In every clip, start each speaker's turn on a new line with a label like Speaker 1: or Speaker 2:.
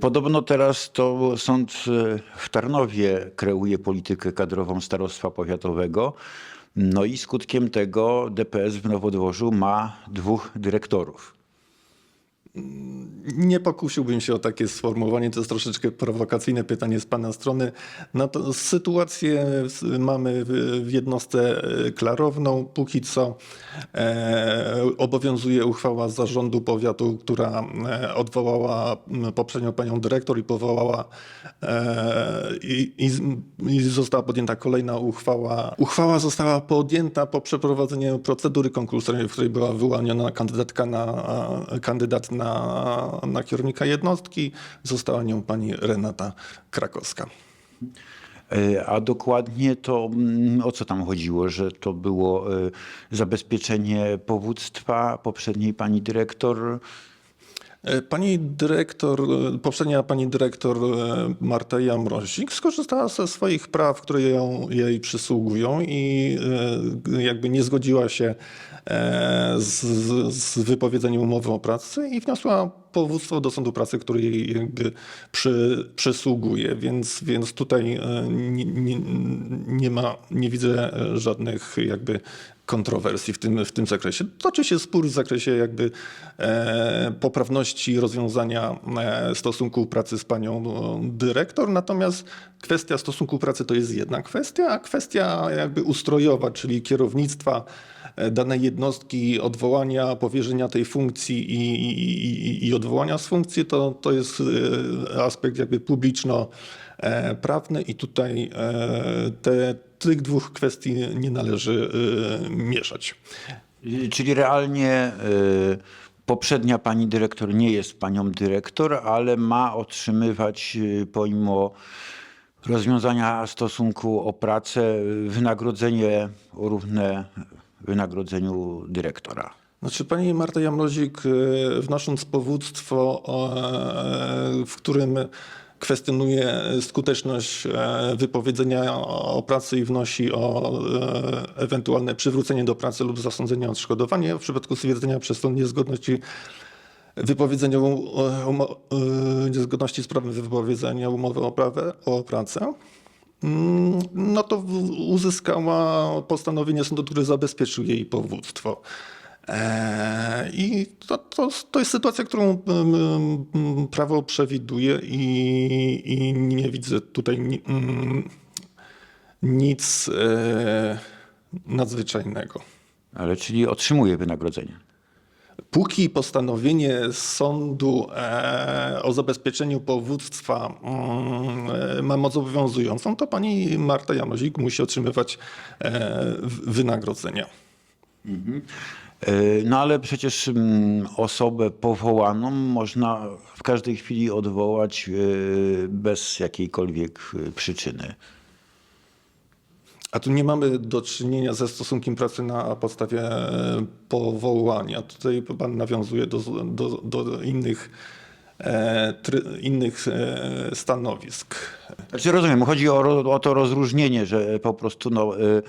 Speaker 1: Podobno teraz to sąd e, w Tarnowie kreuje politykę kadrową starostwa powiatowego. No i skutkiem tego DPS w Nowodworzu ma dwóch dyrektorów.
Speaker 2: Nie pokusiłbym się o takie sformułowanie, to jest troszeczkę prowokacyjne pytanie z Pana strony. No to sytuację mamy w jednostce e, klarowną. Póki co e, obowiązuje uchwała zarządu powiatu, która e, odwołała m, poprzednią panią dyrektor i powołała e, i, i została podjęta kolejna uchwała. Uchwała została podjęta po przeprowadzeniu procedury konkursowej, w której była wyłaniona kandydatka na, kandydat na, na kierownika jednostki. Została nią pani Renata Krakowska.
Speaker 1: E, A dokładnie to mm, o co tam chodziło, że to było e, zabezpieczenie powództwa poprzedniej pani dyrektor.
Speaker 2: E, Pani dyrektor, e, poprzednia pani dyrektor e, Marta Jamrozik skorzystała ze swoich praw, które ją, jej przysługują i jakby nie zgodziła się z, z wypowiedzeniem umowy o pracy i wniosła powództwo do sądu pracy, który jej jakby przy, przysługuje, więc, więc tutaj e, nie, nie, nie ma, nie widzę e, żadnych jakby kontrowersji w tym, w tym zakresie. Toczy się spór w zakresie jakby e, poprawności rozwiązania e, stosunku pracy z panią e, dyrektor, natomiast kwestia stosunku pracy to jest jedna kwestia, a kwestia jakby ustrojowa, czyli kierownictwa danej jednostki, odwołania, powierzenia tej funkcji i, i, i, odwołania z funkcji, to, to jest e, aspekt jakby publiczno-prawny i tutaj e, te, tych dwóch kwestii nie należy e, mieszać.
Speaker 1: Czyli realnie e, poprzednia pani dyrektor nie jest panią dyrektor, ale ma otrzymywać e, pomimo rozwiązania stosunku o pracę wynagrodzenie równe wynagrodzeniu dyrektora.
Speaker 2: Znaczy pani Marta Jamrozik, e, wnosząc powództwo, e, w którym kwestionuje skuteczność e, wypowiedzenia o pracy i wnosi o ewentualne przywrócenie do pracy lub zasądzenie o odszkodowanie w przypadku stwierdzenia przez sąd niezgodności wypowiedzenia um- e, niezgodności z prawem wypowiedzenia umowy o, prawę, o pracę. Mm, no to uzyskała postanowienie sądu, który zabezpieczył jej powództwo. Eee, I to, to, to jest sytuacja, którą prawo przewiduje i, i nie widzę tutaj mm, nic e, nadzwyczajnego.
Speaker 1: Ale czyli otrzymuje wynagrodzenie.
Speaker 2: Póki postanowienie sądu e, o zabezpieczeniu powództwa mm, ma moc obowiązującą, to pani Marta Janozik musi otrzymywać e, wynagrodzenia.
Speaker 1: E, No ale przecież mm, osobę powołaną można w każdej chwili odwołać bez jakiejkolwiek przyczyny.
Speaker 2: A tu nie mamy do czynienia ze stosunkiem pracy na podstawie e, powołania. Tutaj pan nawiązuje do, do, do innych, e, try, innych e, stanowisk.
Speaker 1: Znaczy rozumiem, chodzi o, o to rozróżnienie, że po prostu no, y,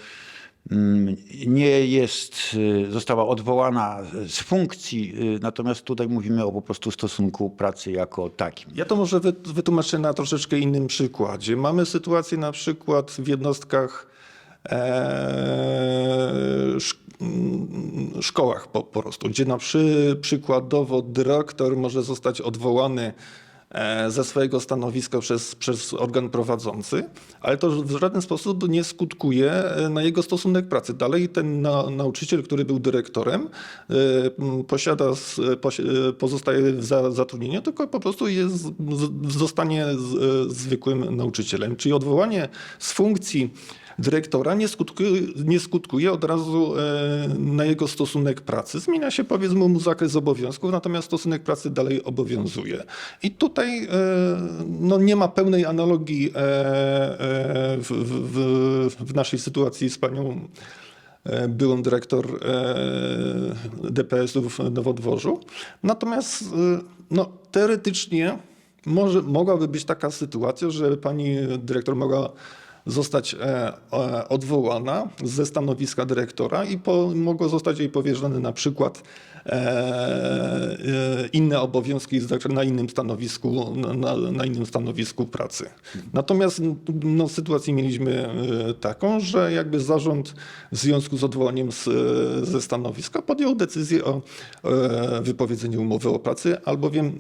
Speaker 1: mm, nie jest, została odwołana z funkcji, natomiast tutaj mówimy o po prostu stosunku pracy jako takim.
Speaker 2: Ja to może wy- wytłumaczę na troszeczkę innym przykładzie. Mamy sytuację na przykład w jednostkach, e, szkołach po, po prostu, gdzie na przy, przykładowo dyrektor może zostać odwołany e, ze swojego stanowiska przez, przez organ prowadzący, ale to w żaden sposób nie skutkuje e, na jego stosunek pracy. Dalej ten na, nauczyciel, który był dyrektorem, e, posiada, e, pozostaje w za, zatrudnieniu, tylko po prostu jest, zostanie z, zwykłym nauczycielem. Czyli odwołanie z funkcji dyrektora nie skutkuje, nie skutkuje od razu e, na jego stosunek pracy. Zmienia się powiedzmy mu zakres obowiązków, natomiast stosunek pracy dalej obowiązuje. I tutaj e, no, nie ma pełnej analogii e, w, w, w, naszej sytuacji z panią byłą dyrektor DPS-u w Nowodworzu. Natomiast no, teoretycznie może, mogłaby być taka sytuacja, że pani dyrektor mogła zostać e, e, odwołana ze stanowiska dyrektora i po, mogło zostać jej powierzone na przykład e, inne obowiązki znaczy na innym stanowisku, na, na, innym stanowisku pracy. Natomiast no, sytuację mieliśmy taką, że jakby zarząd w związku z odwołaniem z, ze stanowiska podjął decyzję o wypowiedzeniu umowy o pracy, albowiem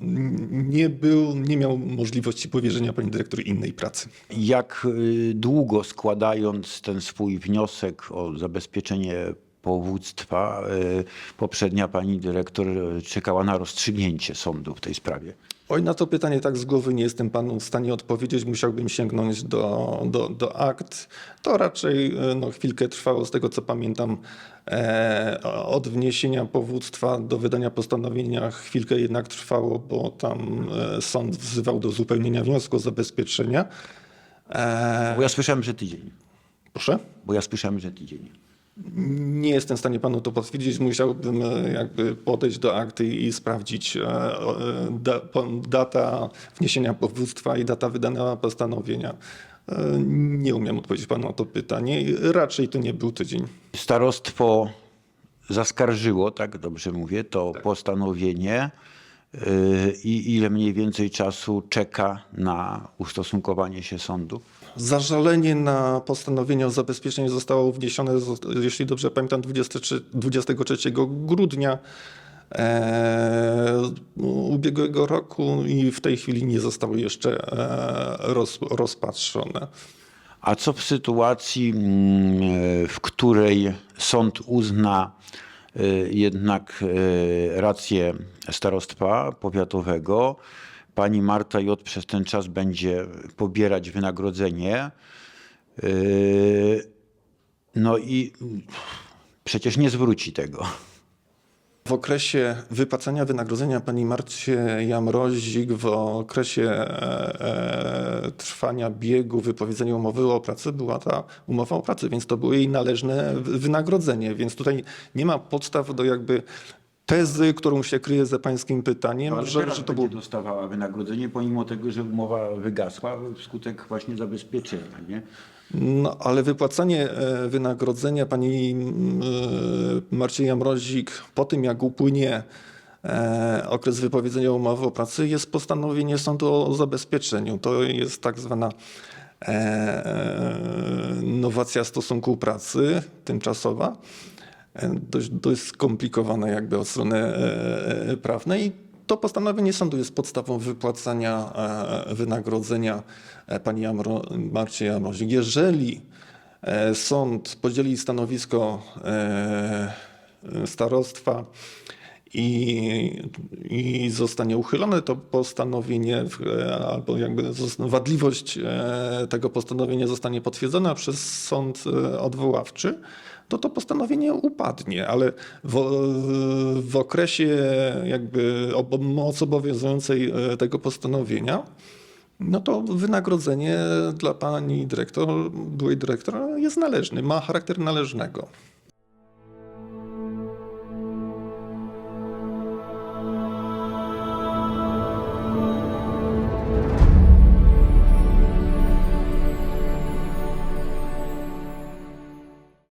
Speaker 2: nie był, nie miał możliwości powierzenia pani dyrektor innej pracy.
Speaker 1: Jak y, długo składając ten swój wniosek o zabezpieczenie powództwa, y, poprzednia pani dyrektor czekała na rozstrzygnięcie sądu w tej sprawie?
Speaker 2: Oj, na to pytanie tak z głowy nie jestem panu w stanie odpowiedzieć. Musiałbym sięgnąć do, do, do akt. To raczej e, no, chwilkę trwało, z tego co pamiętam, e, od wniesienia powództwa do wydania postanowienia. Chwilkę jednak trwało, bo tam e, sąd wzywał do uzupełnienia wniosku o zabezpieczenia. E,
Speaker 1: Bo ja słyszałem, że tydzień.
Speaker 2: proszę?
Speaker 1: Bo ja słyszałem, że tydzień.
Speaker 2: Nie jestem w stanie panu to potwierdzić. Musiałbym e, jakby podejść do akty i sprawdzić e, e, da, data wniesienia powództwa i data wydania postanowienia. Nie umiem odpowiedzieć panu na to pytanie. Raczej to nie był tydzień.
Speaker 1: Starostwo zaskarżyło, tak dobrze mówię, to postanowienie y, i ile mniej więcej czasu czeka na ustosunkowanie się sądu?
Speaker 2: Zażalenie na postanowienie o zabezpieczeniu zostało wniesione, jeśli dobrze pamiętam, 23, 23 grudnia e, ubiegłego roku i w tej chwili nie zostało jeszcze e, roz, rozpatrzone.
Speaker 1: A co w sytuacji, mm, w której sąd uzna jednak e, rację starostwa powiatowego, pani Marta J. przez ten czas będzie pobierać wynagrodzenie. e, No i przecież nie zwróci tego.
Speaker 2: W okresie wypłacania wynagrodzenia pani Marcie Jamrozik, w okresie e, e, trwania biegu wypowiedzenia umowy o pracę była ta umowa o pracę, więc to było jej należne wy- wynagrodzenie. Więc tutaj nie ma podstaw do jakby tezy, którą się kryje za pańskim pytaniem, że, że to było...
Speaker 1: dostawała wynagrodzenie, pomimo tego, że umowa wygasła wskutek właśnie zabezpieczenia. Nie?
Speaker 2: No, ale wypłacanie e, wynagrodzenia pani e, Marcie Jamrozik po tym, jak upłynie e, okres wypowiedzenia umowy o pracy, jest postanowienie sądu o zabezpieczeniu. To jest tak zwana nowacja stosunku pracy tymczasowa. E, Dość, dość skomplikowana jakby od strony e, e, prawnej. To postanowienie sądu jest podstawą wypłacania wynagrodzenia pani Jamro, Marcie Jamrozik. Jeżeli sąd podzieli stanowisko starostwa i, i zostanie uchylone to postanowienie, albo jakby wadliwość e, tego postanowienia zostanie potwierdzona przez sąd e, odwoławczy, to to postanowienie upadnie, ale w, w okresie jakby mocy obowiązującej e, tego postanowienia, no to wynagrodzenie dla pani dyrektor, byłej dyrektor jest należny, ma charakter należnego.